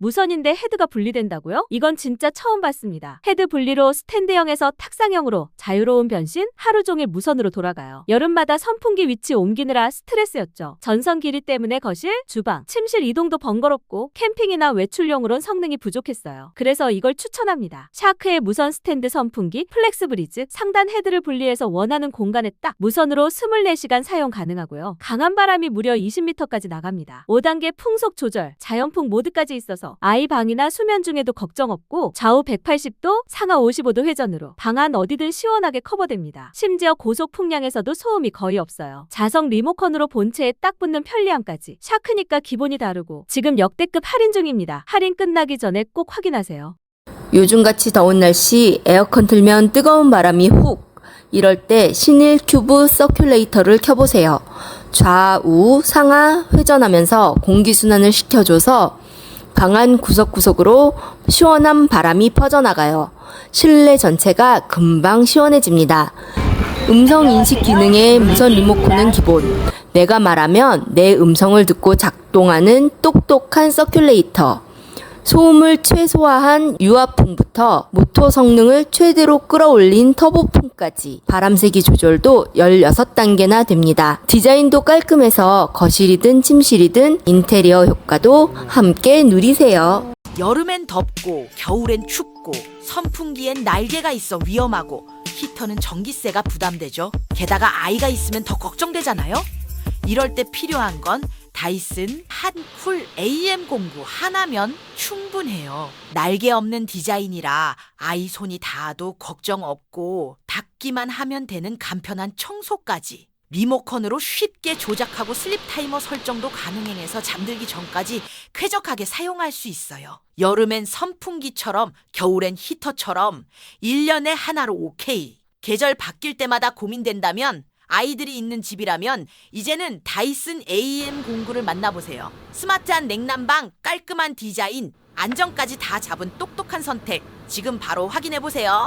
무선인데 헤드가 분리된다고요? 이건 진짜 처음 봤습니다. 헤드 분리로 스탠드형에서 탁상형으로 자유로운 변신, 하루 종일 무선으로 돌아가요. 여름마다 선풍기 위치 옮기느라 스트레스였죠. 전선 길이 때문에 거실, 주방, 침실 이동도 번거롭고 캠핑이나 외출용으론 성능이 부족했어요. 그래서 이걸 추천합니다. 샤크의 무선 스탠드 선풍기, 플렉스 브리즈, 상단 헤드를 분리해서 원하는 공간에 딱 무선으로 24시간 사용 가능하고요. 강한 바람이 무려 20m까지 나갑니다. 5단계 풍속 조절, 자연풍 모드까지 있어서 아이 방이나 수면 중에도 걱정 없고 좌우 180도, 상하 55도 회전으로 방 안 어디든 시원하게 커버됩니다. 심지어 고속 풍량에서도 소음이 거의 없어요. 자석 리모컨으로 본체에 딱 붙는 편리함까지. 샤크니까 기본이 다르고 지금 역대급 할인 중입니다. 할인 끝나기 전에 꼭 확인하세요. 요즘같이 더운 날씨 에어컨 틀면 뜨거운 바람이 훅 이럴 때 신일 큐브 서큘레이터를 켜보세요. 좌우 상하 회전하면서 공기순환을 시켜줘서 방안 구석구석으로 시원한 바람이 퍼져나가요. 실내 전체가 금방 시원해집니다. 음성 인식 기능의 무선 리모컨은 기본. 내가 말하면 내 음성을 듣고 작동하는 똑똑한 서큘레이터. 소음을 최소화한 유압풍부터 모터 성능을 최대로 끌어올린 터보풍까지 바람세기 조절도 16단계나 됩니다. 디자인도 깔끔해서 거실이든 침실이든 인테리어 효과도 함께 누리세요. 여름엔 덥고 겨울엔 춥고 선풍기엔 날개가 있어 위험하고 히터는 전기세가 부담되죠. 게다가 아이가 있으면 더 걱정되잖아요. 이럴 때 필요한 건 다이슨 한쿨 AM09 하나면 충분해요. 날개 없는 디자인이라 아이 손이 닿아도 걱정 없고 닦기만 하면 되는 간편한 청소까지. 리모컨으로 쉽게 조작하고 슬립 타이머 설정도 가능해서 잠들기 전까지 쾌적하게 사용할 수 있어요. 여름엔 선풍기처럼 겨울엔 히터처럼 1년에 하나로 오케이. 계절 바뀔 때마다 고민된다면 아이들이 있는 집이라면 이제는 다이슨 AM09를 만나보세요. 스마트한 냉난방, 깔끔한 디자인, 안정까지 다 잡은 똑똑한 선택. 지금 바로 확인해보세요.